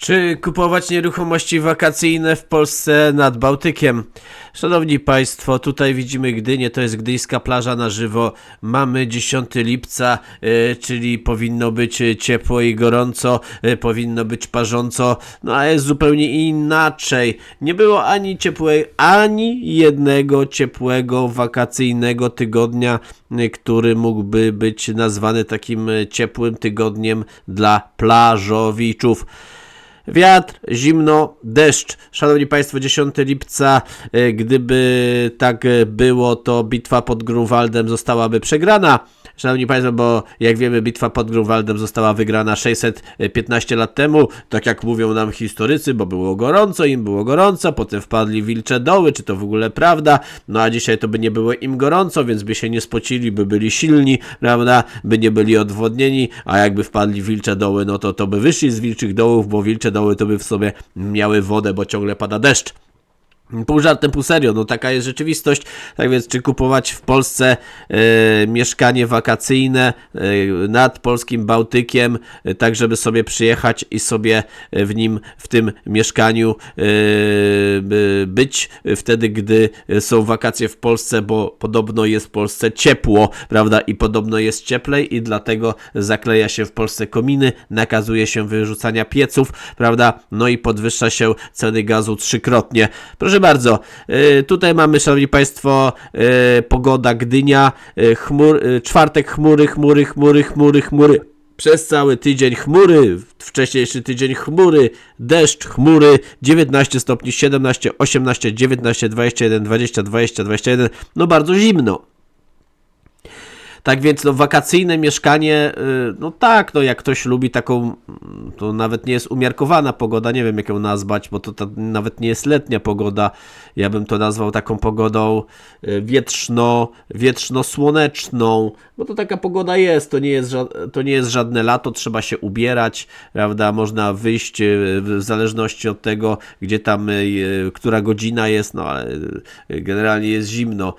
Czy kupować nieruchomości wakacyjne w Polsce nad Bałtykiem? Szanowni Państwo, tutaj widzimy Gdynię, to jest gdyńska plaża na żywo. Mamy 10 lipca, e, czyli powinno być ciepło i gorąco, e, powinno być parząco, no a jest zupełnie inaczej. Nie było ani ciepłej, ani jednego ciepłego wakacyjnego tygodnia, e, który mógłby być nazwany takim ciepłym tygodniem dla plażowiczów. Wiatr, zimno, deszcz. Szanowni Państwo, 10 lipca, e, gdyby tak e, było, to bitwa pod Grunwaldem zostałaby przegrana. Szanowni Państwo, bo jak wiemy, bitwa pod Grunwaldem została wygrana 615 lat temu, tak jak mówią nam historycy, bo było gorąco, im było gorąco, potem wpadli wilcze doły, czy to w ogóle prawda, no a dzisiaj to by nie było im gorąco, więc by się nie spocili, by byli silni, prawda, by nie byli odwodnieni, a jakby wpadli wilcze doły, no to to by wyszli z wilczych dołów, bo wilcze doły to by w sobie miały wodę, bo ciągle pada deszcz. Pół żartem, pół serio, no taka jest rzeczywistość. Tak więc, czy kupować w Polsce e, mieszkanie wakacyjne e, nad polskim Bałtykiem, e, tak żeby sobie przyjechać i sobie w nim, w tym mieszkaniu by- być wtedy, gdy są wakacje w Polsce, bo podobno jest w Polsce ciepło, prawda? I podobno jest cieplej i dlatego zakleja się w Polsce kominy, nakazuje się wyrzucania pieców, prawda? No i podwyższa się ceny gazu trzykrotnie. Proszę bardzo, y, tutaj mamy, szanowni państwo, y, pogoda Gdynia, y, chmur, czwartek chmury, chmury, chmury, chmury, chmury. Przez cały tydzień chmury, wcześniejszy tydzień chmury, deszcz, chmury, 19 stopni, 17, 18, 19, 21, 20, 20, 21, no bardzo zimno. Tak więc no, wakacyjne mieszkanie, y, no tak, no jak ktoś lubi taką, mm, to nawet nie jest umiarkowana pogoda, nie wiem jak ją nazwać, bo to, to nawet nie jest letnia pogoda, ja bym to nazwał taką pogodą y, wietrzno, wietrzno-słoneczną, bo to taka pogoda jest, to nie jest, to nie jest żadne lato, trzeba się ubierać, prawda, można wyjść y, w zależności od tego, gdzie tam, która godzina jest, no ale generalnie jest zimno,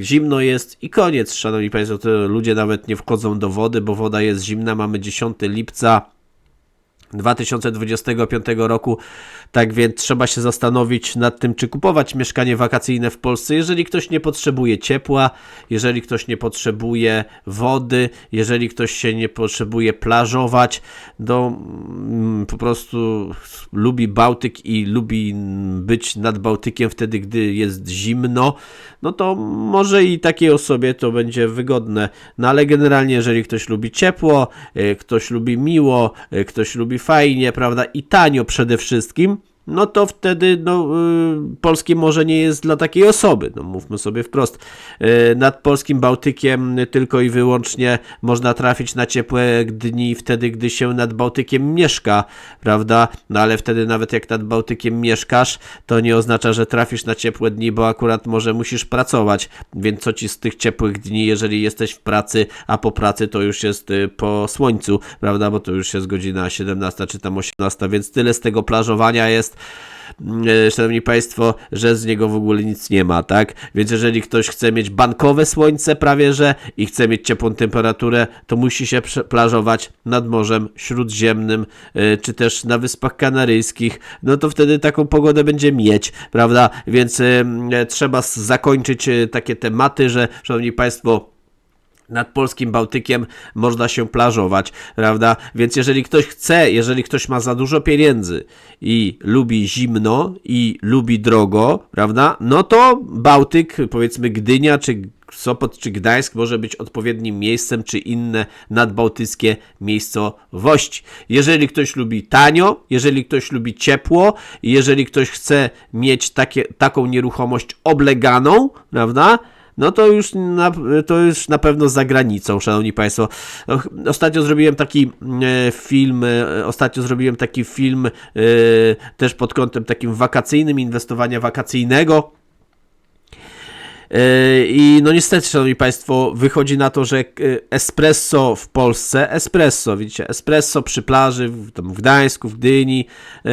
zimno jest i koniec, szanowni państwo, to ludzie nawet nie wchodzą do wody, bo woda jest zimna, mamy 10 lipca, 2025 roku. Tak więc trzeba się zastanowić nad tym, czy kupować mieszkanie wakacyjne w Polsce, jeżeli ktoś nie potrzebuje ciepła, jeżeli ktoś nie potrzebuje wody, jeżeli ktoś się nie potrzebuje plażować, no mm, po prostu lubi Bałtyk i lubi być nad Bałtykiem wtedy, gdy jest zimno, no to może i takiej osobie to będzie wygodne. No ale generalnie, jeżeli ktoś lubi ciepło, y, ktoś lubi miło, y, ktoś lubi fajnie, prawda, i tanio przede wszystkim, no to wtedy no, y, polskie morze nie jest dla takiej osoby. No mówmy sobie wprost. Y, nad polskim Bałtykiem tylko i wyłącznie można trafić na ciepłe dni wtedy, gdy się nad Bałtykiem mieszka, prawda? No ale wtedy nawet jak nad Bałtykiem mieszkasz, to nie oznacza, że trafisz na ciepłe dni, bo akurat może musisz pracować. Więc co ci z tych ciepłych dni, jeżeli jesteś w pracy, a po pracy to już jest y, po słońcu, prawda? Bo to już jest godzina 17 czy tam 18, więc tyle z tego plażowania jest e, szanowni państwo, że z niego w ogóle nic nie ma, tak? Więc jeżeli ktoś chce mieć bankowe słońce prawie, że i chce mieć ciepłą temperaturę, to musi się plażować nad Morzem Śródziemnym, e, czy też na Wyspach Kanaryjskich, no to wtedy taką pogodę będzie mieć, prawda? Więc e, trzeba zakończyć takie tematy, że szanowni państwo, nad polskim Bałtykiem można się plażować, prawda? Więc jeżeli ktoś chce, jeżeli ktoś ma za dużo pieniędzy i lubi zimno i lubi drogo, prawda? No to Bałtyk, powiedzmy Gdynia czy Sopot czy Gdańsk może być odpowiednim miejscem, czy inne nadbałtyckie miejscowości. Jeżeli ktoś lubi tanio, jeżeli ktoś lubi ciepło, jeżeli ktoś chce mieć takie, taką nieruchomość obleganą, prawda? No to już, na, to już na pewno za granicą, szanowni państwo. Och, Ostatnio zrobiłem taki e, film, e, ostatnio zrobiłem taki film e, też pod kątem takim wakacyjnym, inwestowania wakacyjnego. E, I no niestety, szanowni państwo, wychodzi na to, że e, espresso w Polsce, espresso, widzicie, espresso przy plaży, w, tam w Gdańsku, w Gdyni, e,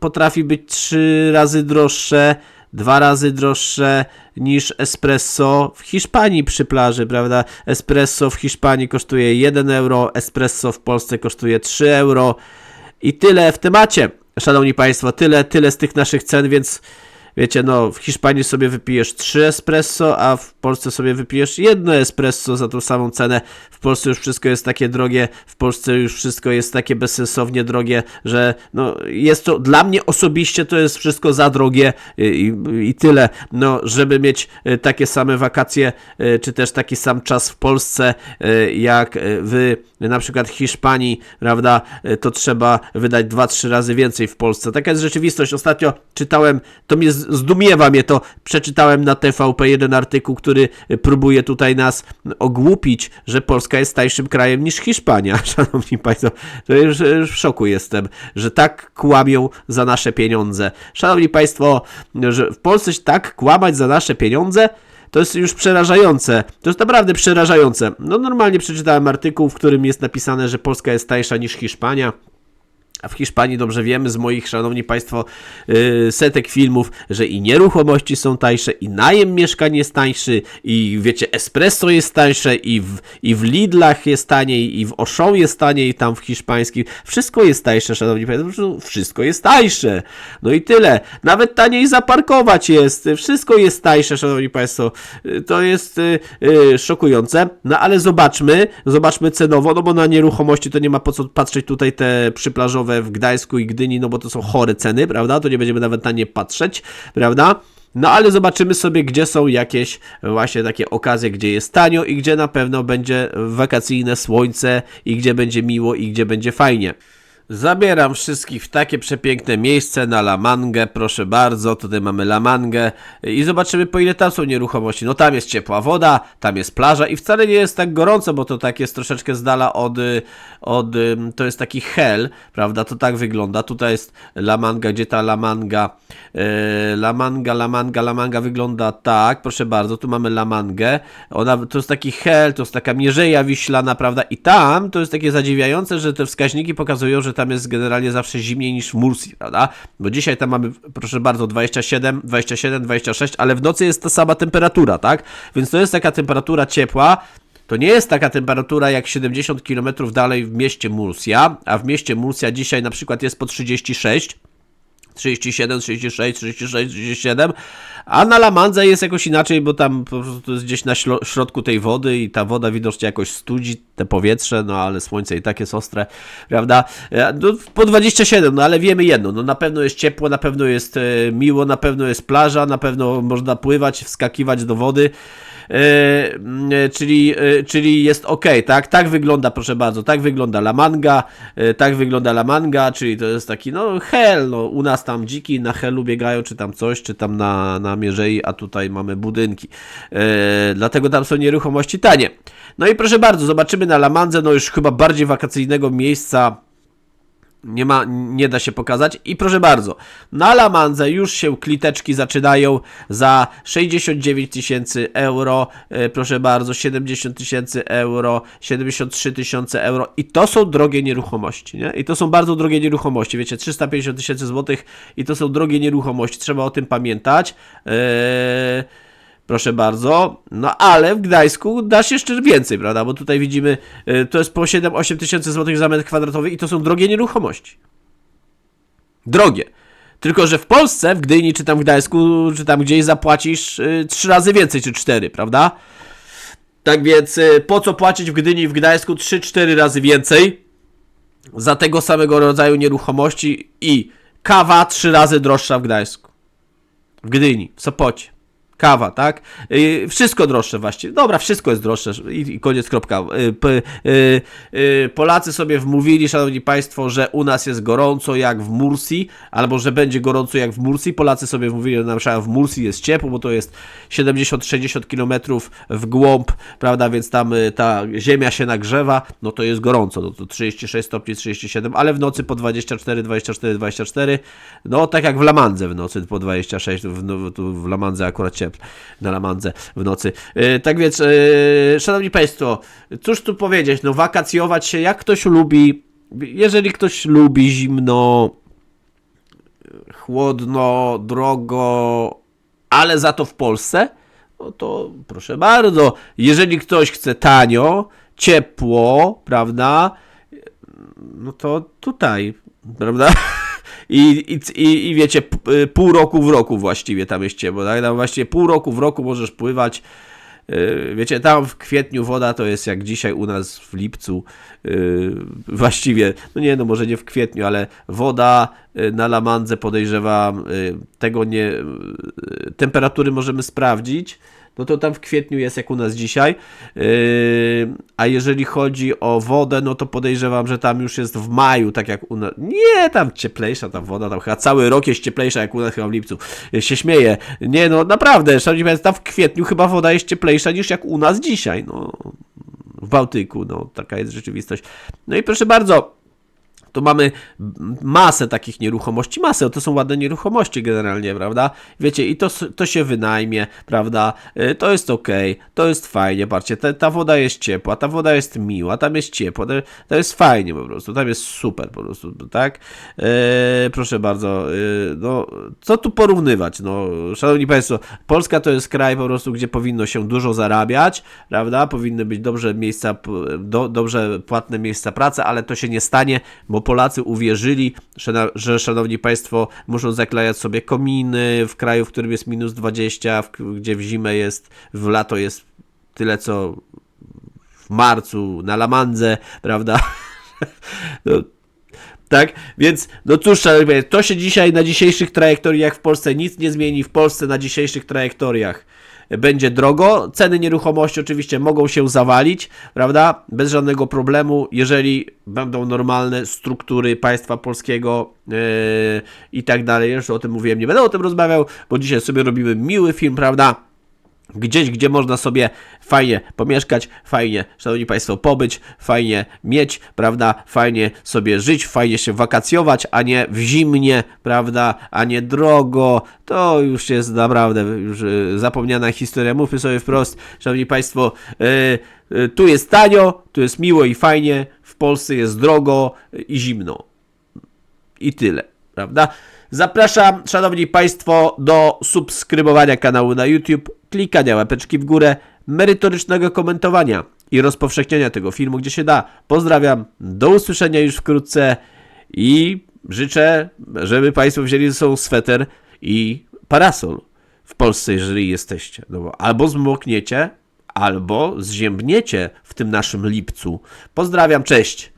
potrafi być trzy razy droższe, dwa razy droższe niż espresso w Hiszpanii przy plaży, prawda? Espresso w Hiszpanii kosztuje 1 euro, espresso w Polsce kosztuje 3 euro i tyle w temacie. Szanowni Państwo, tyle, tyle z tych naszych cen, więc wiecie, no w Hiszpanii sobie wypijesz 3 espresso, a w Polsce sobie wypijesz jedno espresso za tą samą cenę. W Polsce już wszystko jest takie drogie, w Polsce już wszystko jest takie bezsensownie drogie, że no jest to, dla mnie osobiście to jest wszystko za drogie i, i, i tyle. No, żeby mieć e, takie same wakacje, e, czy też taki sam czas w Polsce, e, jak e, w na przykład Hiszpanii, prawda, to trzeba wydać 2-3 razy więcej w Polsce. Taka jest rzeczywistość. Ostatnio czytałem, to mnie zdumiewa mnie to, przeczytałem na TVP jeden artykuł, który e, próbuje tutaj nas ogłupić, że Polska jest tańszym krajem niż Hiszpania. Szanowni Państwo, to już, już w szoku jestem, że tak kłamią za nasze pieniądze. Szanowni Państwo, że w Polsce tak kłamać za nasze pieniądze, to jest już przerażające. To jest naprawdę przerażające. No normalnie przeczytałem artykuł, w którym jest napisane, że Polska jest tańsza niż Hiszpania. A w Hiszpanii dobrze wiemy z moich, szanowni państwo, yy, setek filmów, że i nieruchomości są tańsze, i najem mieszkań jest tańszy, i wiecie, espresso jest tańsze, i w, i w Lidlach jest taniej, i w Auchan jest taniej, tam w hiszpańskim. Wszystko jest tańsze, szanowni państwo, wszystko jest tańsze. No i tyle. Nawet taniej zaparkować jest. Wszystko jest tańsze, szanowni państwo. Yy, To jest yy, szokujące. No ale zobaczmy, zobaczmy cenowo, no bo na nieruchomości to nie ma po co patrzeć tutaj te przyplażowe w Gdańsku i Gdyni, no bo to są chore ceny, prawda? To nie będziemy nawet na nie patrzeć, prawda? No ale zobaczymy sobie, gdzie są jakieś właśnie takie okazje, gdzie jest tanio i gdzie na pewno będzie wakacyjne słońce i gdzie będzie miło i gdzie będzie fajnie. Zabieram wszystkich w takie przepiękne miejsce na La Mangę, proszę bardzo, tutaj mamy La Mangę i zobaczymy po ile tam są nieruchomości. No tam jest ciepła woda, tam jest plaża i wcale nie jest tak gorąco, bo to tak jest troszeczkę z dala od, od to jest taki hel, prawda, to tak wygląda. Tutaj jest La Manga, gdzie ta La Manga, e, La Manga, La Manga, La Manga wygląda tak, proszę bardzo, tu mamy La Mangę, ona, to jest taki hel, to jest taka mierzeja wiślana, prawda, i tam to jest takie zadziwiające, że te wskaźniki pokazują, że tam jest generalnie zawsze zimniej niż w Mursi, prawda? Bo dzisiaj tam mamy, proszę bardzo, 27, 27, 26, ale w nocy jest ta sama temperatura, tak? Więc to jest taka temperatura ciepła. To nie jest taka temperatura jak 70 km dalej w mieście Murcia, a w mieście Murcia dzisiaj na przykład jest po 36. 37, 36, 36, 37, a na Lamandze jest jakoś inaczej, bo tam po prostu jest gdzieś na środku tej wody i ta woda widocznie jakoś studzi te powietrze, no ale słońce i tak jest ostre, prawda? E, No, po 27, no ale wiemy jedno, no na pewno jest ciepło, na pewno jest e, miło, na pewno jest plaża, na pewno można pływać, wskakiwać do wody. E, mm, czyli, e, czyli jest ok, tak? Tak wygląda, proszę bardzo, tak wygląda La Manga, e, tak wygląda La Manga, czyli to jest taki, no hel, no u nas tam dziki na helu biegają, czy tam coś, czy tam na, na mierzei, a tutaj mamy budynki. Dlatego tam są nieruchomości tanie. No i proszę bardzo, zobaczymy na La Mandze, no już chyba bardziej wakacyjnego miejsca nie ma, nie da się pokazać. I proszę bardzo, na Lamandze już się kliteczki zaczynają za 69 tysięcy euro, e, proszę bardzo, 70 tysięcy euro, 73 tysiące euro i to są drogie nieruchomości, nie? I to są bardzo drogie nieruchomości, wiecie, 350 tysięcy złotych i to są drogie nieruchomości, trzeba o tym pamiętać. Eee... Proszę bardzo. No ale w Gdańsku dasz jeszcze więcej, prawda? Bo tutaj widzimy, y, to jest po 7-8 tysięcy złotych za metr kwadratowy i to są drogie nieruchomości. Drogie. Tylko, że w Polsce, w Gdyni, czy tam w Gdańsku, czy tam gdzieś zapłacisz y, trzy razy więcej, czy cztery, prawda? Tak więc y, po co płacić w Gdyni i w Gdańsku 3-4 razy więcej za tego samego rodzaju nieruchomości i kawa trzy razy droższa w Gdańsku, w Gdyni, w Sopocie. Kawa, tak? Yy, wszystko droższe właściwie. Dobra, wszystko jest droższe i, i koniec, kropka. Yy, yy, yy, Polacy sobie wmówili, szanowni państwo, że u nas jest gorąco jak w Mursji, albo że będzie gorąco jak w Mursji. Polacy sobie wmówili, że na w Mursji jest ciepło, bo to jest 70-60 km w głąb, prawda, więc tam y, ta ziemia się nagrzewa, no to jest gorąco, no to 36 stopni, 37, ale w nocy po 24, 24, 24, no tak jak w Lamandze w nocy po 26, w, no, w Lamandze akurat ciepło, na Lamandze w nocy. Yy, tak więc, yy, szanowni państwo, cóż tu powiedzieć, no wakacjować się, jak ktoś lubi, jeżeli ktoś lubi zimno, chłodno, drogo, ale za to w Polsce, no to proszę bardzo. Jeżeli ktoś chce tanio, ciepło, prawda, no to tutaj, prawda? i, i, i, wiecie, y, pół roku w roku właściwie tam jest ciepło, tak? Tam właściwie pół roku w roku możesz pływać. Yy, Wiecie, tam w kwietniu woda to jest jak dzisiaj u nas w lipcu. Yy, Właściwie, no nie, no może nie w kwietniu, ale woda na Lamandze podejrzewam, yy, tego nie. yy, Temperatury możemy sprawdzić. No to tam w kwietniu jest jak u nas dzisiaj. A jeżeli chodzi o wodę, no to podejrzewam, że tam już jest w maju, tak jak u nas. Nie, tam cieplejsza ta woda, tam chyba cały rok jest cieplejsza jak u nas chyba w lipcu. Się śmieję. Nie, no naprawdę, szanowni państwo, tam w kwietniu chyba woda jest cieplejsza niż jak u nas dzisiaj, no. W Bałtyku, no taka jest rzeczywistość. No i proszę bardzo, tu mamy masę takich nieruchomości, masę, to są ładne nieruchomości generalnie, prawda? Wiecie, i to, to się wynajmie, prawda? Y, To jest ok, to jest fajnie, patrzcie, ta, ta woda jest ciepła, ta woda jest miła, tam jest ciepło, to, to jest fajnie po prostu, tam jest super po prostu, tak? E, proszę bardzo, e, no, co tu porównywać, no, szanowni państwo, Polska to jest kraj po prostu, gdzie powinno się dużo zarabiać, prawda? Powinny być dobrze miejsca, do, dobrze płatne miejsca pracy, ale to się nie stanie, bo Polacy uwierzyli, że, szanowni państwo, muszą zaklejać sobie kominy w kraju, w którym jest minus 20, w, gdzie w zimę jest, w lato jest tyle co w marcu na Lamandze, prawda? No, tak, więc no cóż, szanowni to się dzisiaj na dzisiejszych trajektoriach w Polsce nic nie zmieni. W Polsce na dzisiejszych trajektoriach będzie drogo. Ceny nieruchomości oczywiście mogą się zawalić, prawda? Bez żadnego problemu, jeżeli będą normalne struktury państwa polskiego yy, i tak dalej. Jeszcze o tym mówiłem, nie będę o tym rozmawiał, bo dzisiaj sobie robimy miły film, prawda? Gdzieś, gdzie można sobie fajnie pomieszkać, fajnie, szanowni państwo, pobyć, fajnie mieć, prawda, fajnie sobie żyć, fajnie się wakacjować, a nie w zimnie, prawda, a nie drogo, to już jest naprawdę już y, zapomniana historia, mówmy sobie wprost, szanowni państwo, y, y, tu jest tanio, tu jest miło i fajnie, w Polsce jest drogo i zimno. I tyle, prawda? Zapraszam, szanowni państwo, do subskrybowania kanału na YouTube, klikania łapeczki w górę, merytorycznego komentowania i rozpowszechniania tego filmu, gdzie się da. Pozdrawiam, do usłyszenia już wkrótce i życzę, żeby państwo wzięli ze sobą sweter i parasol w Polsce, jeżeli jesteście. No bo albo zmokniecie, albo zziębniecie w tym naszym lipcu. Pozdrawiam, cześć!